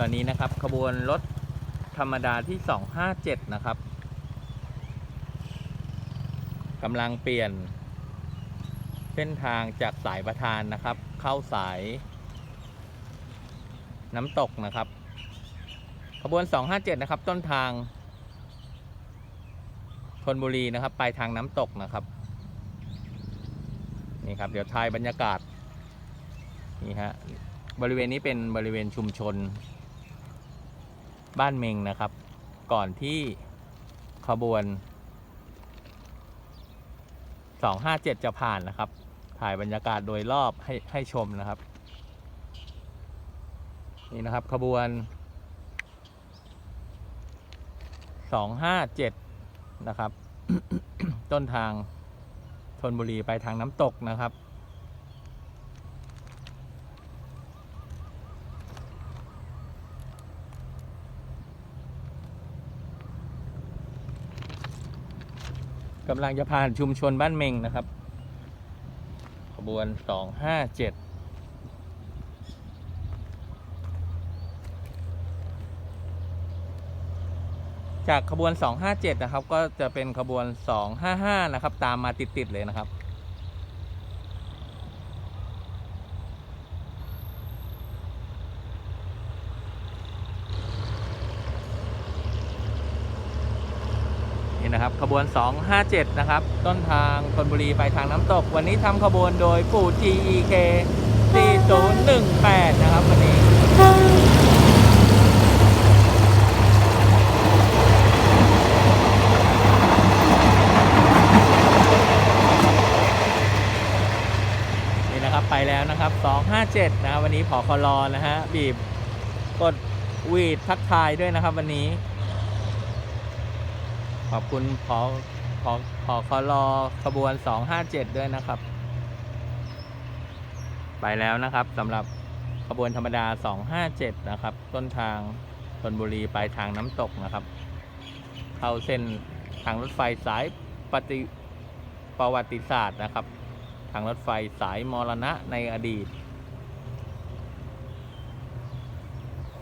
ตอนนี้นะครับขบวนรถธรรมดาที่ 257 นะครับกำลังเปลี่ยน เส้นทางจากสายประธานนะครับ เข้าสาย น้ำตกนะครับ ขบวน 257 นะครับ ต้นทางธนบุรีนะครับ ไปทางน้ำตกนะครับ นี่ครับ เดี๋ยวทายบรรยากาศ นี่ฮะ บริเวณนี้เป็นบริเวณชุมชน บ้านเมงนะครับ ก่อนที่ขบวน 257 จะผ่านนะครับ ถ่ายบรรยากาศโดยรอบให้ให้ชมนะครับ นี่นะครับขบวน 257 นะครับ ต้นทางธนบุรีไปทางน้ำตกนะครับ กำลังจะผ่านชุมชนบ้านเมงนะครับ ขบวน257จากขบวน 257 นะครับ ก็จะเป็นขบวน 255 นะครับ ตามมาติด ๆ เลยนะครับ นี่นะครับขบวน 257 นะครับ ต้นทางธนบุรีไปทางน้ำตก วันนี้ทำขบวนโดยปู่ GEK 4018 นะครับวันนี้นี่นะครับไปแล้วนะครับ 257 นะครับวันนี้ผอคลอนะฮะบีบกดวีดทักทายด้วยนะครับวันนี้ ขอบคุณพอพอพอคลอขบวน 257 ด้วยนะครับ ไปแล้วนะครับสำหรับขบวนธรรมดา 257 นะครับ ต้นทางธนบุรีไปทางน้ำตกนะครับ เข้าเส้นทางรถไฟสายปฏิประวัติศาสตร์นะครับ ทางรถไฟสายมรณะในอดีต